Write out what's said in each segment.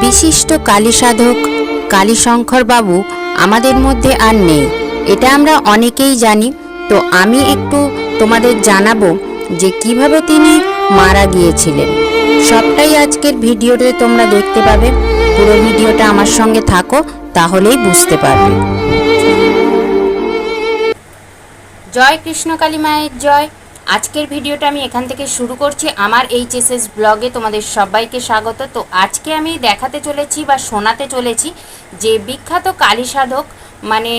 বিশিষ্ট কালী সাধক কালীশঙ্কর বাবু আমাদের মধ্যে আর নেই। এটা আমরা অনেকেই জানি। তো আমি একটু তোমাদের জানাব যে কীভাবে তিনি মারা গিয়েছিলেন। সবটাই আজকের ভিডিওতে তোমরা দেখতে পাবে। পুরো ভিডিওটা আমার সঙ্গে থাকো, তাহলেই বুঝতে পারবে। জয় কৃষ্ণকালী মায়ের জয়। আজকের ভিডিওটা আমি এখান থেকে শুরু করছি। আমার এইচএসএস ব্লগে তোমাদের সবাইকে স্বাগত। তো আজকে আমি দেখাতে চলেছি বা শোনাতে চলেছি যে বিখ্যাত কালী সাধক মানে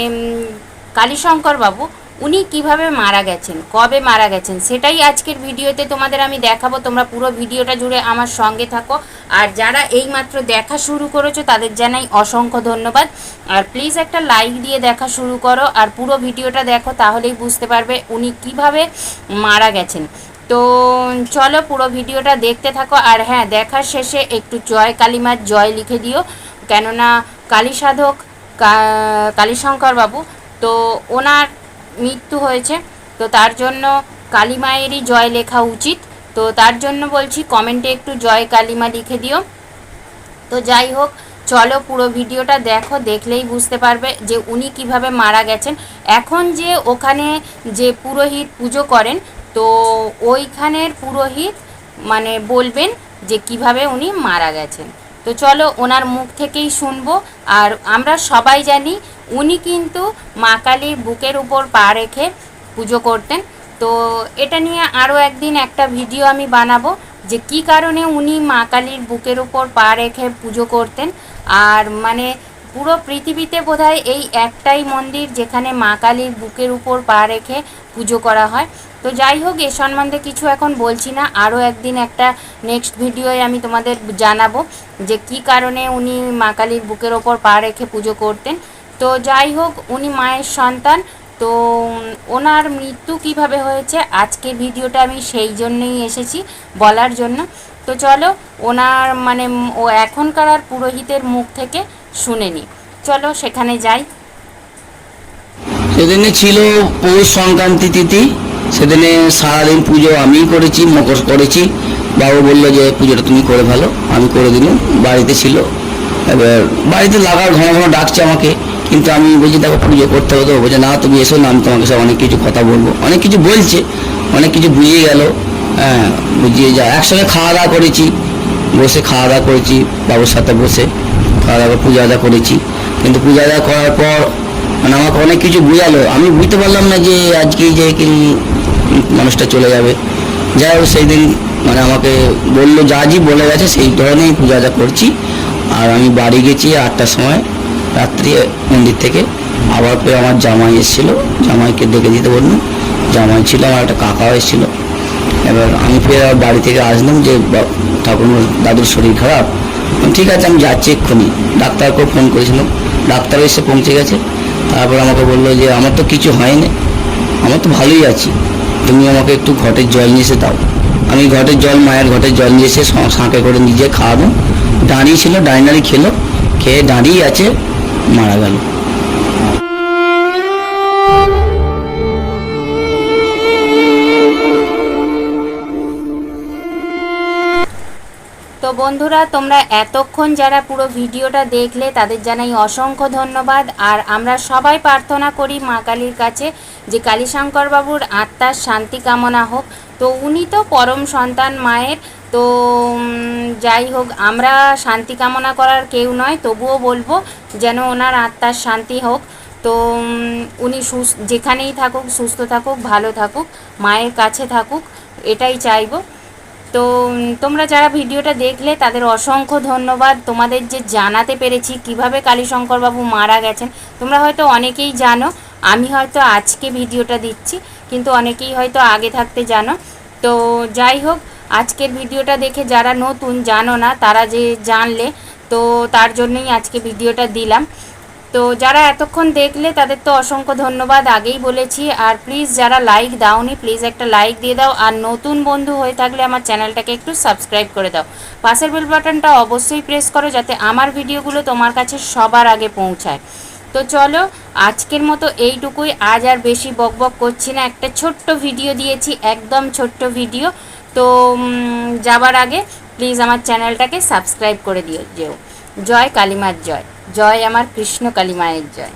কালীশঙ্কর বাবু উনি কীভাবে মারা গেছেন, কবে মারা গেছেন, সেটাই আজকের ভিডিওতে তোমাদের আমি দেখাবো। তোমরা পুরো ভিডিওটা জুড়ে আমার সঙ্গে থাকো। আর যারা এইমাত্র দেখা শুরু করেছ, তাদের জানাই অসংখ্য ধন্যবাদ। আর প্লিজ একটা লাইক দিয়ে দেখা শুরু করো। আর পুরো ভিডিওটা দেখো, তাহলেই বুঝতে পারবে উনি কীভাবে মারা গেছেন। তো চলো পুরো ভিডিওটা দেখতে থাকো। আর হ্যাঁ দেখার শেষে একটু জয় কালীমার জয় লিখে দিও। কেননা কালী সাধক কালীশঙ্কর বাবু তো ওনার মৃত্যু হয়েছে। তো তার জন্য কালী মায়েরই জয় লেখা উচিত। তো তার জন্য বলছি কমেন্টে একটু জয় কালীমা লিখে দিও। তো যাই হোক, চলো পুরো ভিডিওটা দেখো, দেখলেই বুঝতে পারবে যে উনি কীভাবে মারা গেছেন। এখন যে ওখানে যে পুরোহিত পুজো করেন, তো ওইখানের পুরোহিত মানে বলবেন যে কীভাবে উনি মারা গেছেন। তো চলো ওনার মুখ থেকেই শুনব। আর আমরা সবাই জানি উনি কিন্তু মা কালীর বুকের উপর পা রেখে পুজো করতেন। তো এটা নিয়ে আরও একদিন একটা ভিডিও আমি বানাবো যে কি কারণে উনি মা কালীর বুকের উপর পা রেখে পুজো করতেন। আর মানে পুরো পৃথিবীতে বোধহয় এই একটাই মন্দির যেখানে মা কালীর বুকের উপর পা রেখে পুজো করা হয়। তো যাই হোক, এ সম্বন্ধে কিছু এখন বলছি না। আরও একদিন একটা নেক্সট ভিডিওয়ে আমি তোমাদের জানাব যে কি কারণে উনি মা কালীর বুকের ওপর পা রেখে পুজো করতেন। তো যাই হোক, উনি মায়ের সন্তান। তো, ওনার মৃত্যু কীভাবে হয়েছে আজকে ভিডিওটা আমি সেই জন্যই এসেছি বলার জন্য। তো চলো, ওনার মানে ও এখনকার আর পুরোহিতের মুখ থেকে শুনে নিই চলো, সেখানে যাই। সেদিনে ছিল পৌষ সংক্রান্তি তিথি। সেদিনে সারাদিন পুজো আমিই করেছি, মকর করেছি। বাবু বলল যে, পুজোটা তুমি করে ভালো আমি করে দিলাম। বাড়িতে ছিল। এবার বাড়িতে লাগার ঘন ঘন ডাকছে আমাকে। কিন্তু আমি বলছি, দেখো, পুজো করতে হবে তো। বলছে, না, তুমি এসো না, আমি তোমাকে সব অনেক কিছু কথা বলব। অনেক কিছু বলছে, অনেক কিছু বুঝিয়ে গেল। হ্যাঁ বুঝিয়ে যা, একসঙ্গে খাওয়া দাওয়া করেছি, বসে খাওয়া দাওয়া করেছি, বাবুর সাথে বসে খাওয়া দাওয়া পূজা আদা করেছি। কিন্তু পূজা আদা করার পর মানে আমাকে অনেক কিছু বুঝালো। আমি বুঝতে পারলাম না যে আজকে যে কি মানুষটা চলে যাবে। যাই হোক সেই দিন মানে আমাকে বলল, যা জি বলে গেছে, সেই ধরনেই পূজা আদা করছি। আর আমি বাড়ি গেছি আটটার সময়। রাত্রি মন্দির থেকে। আবার পেয়ে আমার জামাই এসেছিল। জামাইকে ডেকে দিতে বললাম। জামাই ছিল আমার একটা কাকাও এসেছিল। এবার আমি ফের বাড়ি থেকে আসলাম যে ঠাকুরমার দাদুর শরীর খারাপ? ঠিক আছে, আমি যাচ্ছি এক্ষুনি। ডাক্তারকেও ফোন করেছিলাম ডাক্তার এসে পৌঁছে গেছে। তারপর আমাকে বলল যে, আমার তো কিছু হয়নি। আমার তো ভালোই আছি। তুমি আমাকে একটু ঘটের জল নিয়ে এসে দাও। আমি ঘটের জল, মায়ের ঘটের জল নিয়ে এসে সাঁকে করে নিজে খাওয়াবো। দাঁড়িয়ে ছিল, ডাইনারি খেলো। খেয়ে দাঁড়িয়ে আছে। মারা গেল। তো বন্ধুরা, তোমরা এতক্ষণ যারা পুরো ভিডিওটা দেখলে, তাদের জানাই অসংখ্য ধন্যবাদ। আর আমরা সবাই প্রার্থনা করি মা কালীর কাছে যে কালীশঙ্কর বাবুর আত্মার শান্তি কামনা হোক। তো উনি তো পরম সন্তান মায়ের তো যাই হোক, আমরা শান্তি কামনা করার কেউ নয়, তবুও বলব যেন ওনার আত্মার শান্তি হোক। তো উনি সুস্থ, যেখানেই থাকুক, সুস্থ থাকুক, ভালো থাকুক, মায়ের কাছে থাকুক, এটাই চাইব। তো তোমরা যারা ভিডিওটা দেখলে, তাদের অসংখ্য ধন্যবাদ। তোমাদের যে জানাতে পেরেছি, কীভাবে কালীশঙ্করবাবু মারা গেছেন, তোমরা হয়তো অনেকেই জানো, আমি হয়তো আজকে ভিডিওটা দিচ্ছি, কিন্তু অনেকেই হয়তো আগে থাকতে জানো। তো, যাই হোক আজকের ভিডিওটা দেখে যারা নতুন, জানো না, তারা যে জানলে, তো তার জন্যই আজকে ভিডিওটা দিলাম। তো যারা এতক্ষণ দেখলে, তাদের তো অসংখ্য ধন্যবাদ। আগেই বলেছি, আর প্লিজ যারা লাইক দাওনি প্লিজ একটা লাইক দিয়ে দাও। আর নতুন বন্ধু হয়ে থাকলে আমার চ্যানেলটাকে একটু সাবস্ক্রাইব করে দাও। পাশের বেল বাটনটা অবশ্যই প্রেস করো, যাতে আমার ভিডিওগুলো তোমার কাছে সবার আগে পৌঁছায়। তো চলো, আজকের মতো এইটুকুই। আজ আর বেশি বকবক করছি না। একটা ছোট্ট ভিডিও দিয়েছি, একদম ছোট্ট ভিডিও। তো যাবার আগে প্লিজ আমার চ্যানেলটাকে সাবস্ক্রাইব করে দিও, যেও। জয় কালীমার জয়। জয় আমার কৃষ্ণ কালীমায়ের জয়।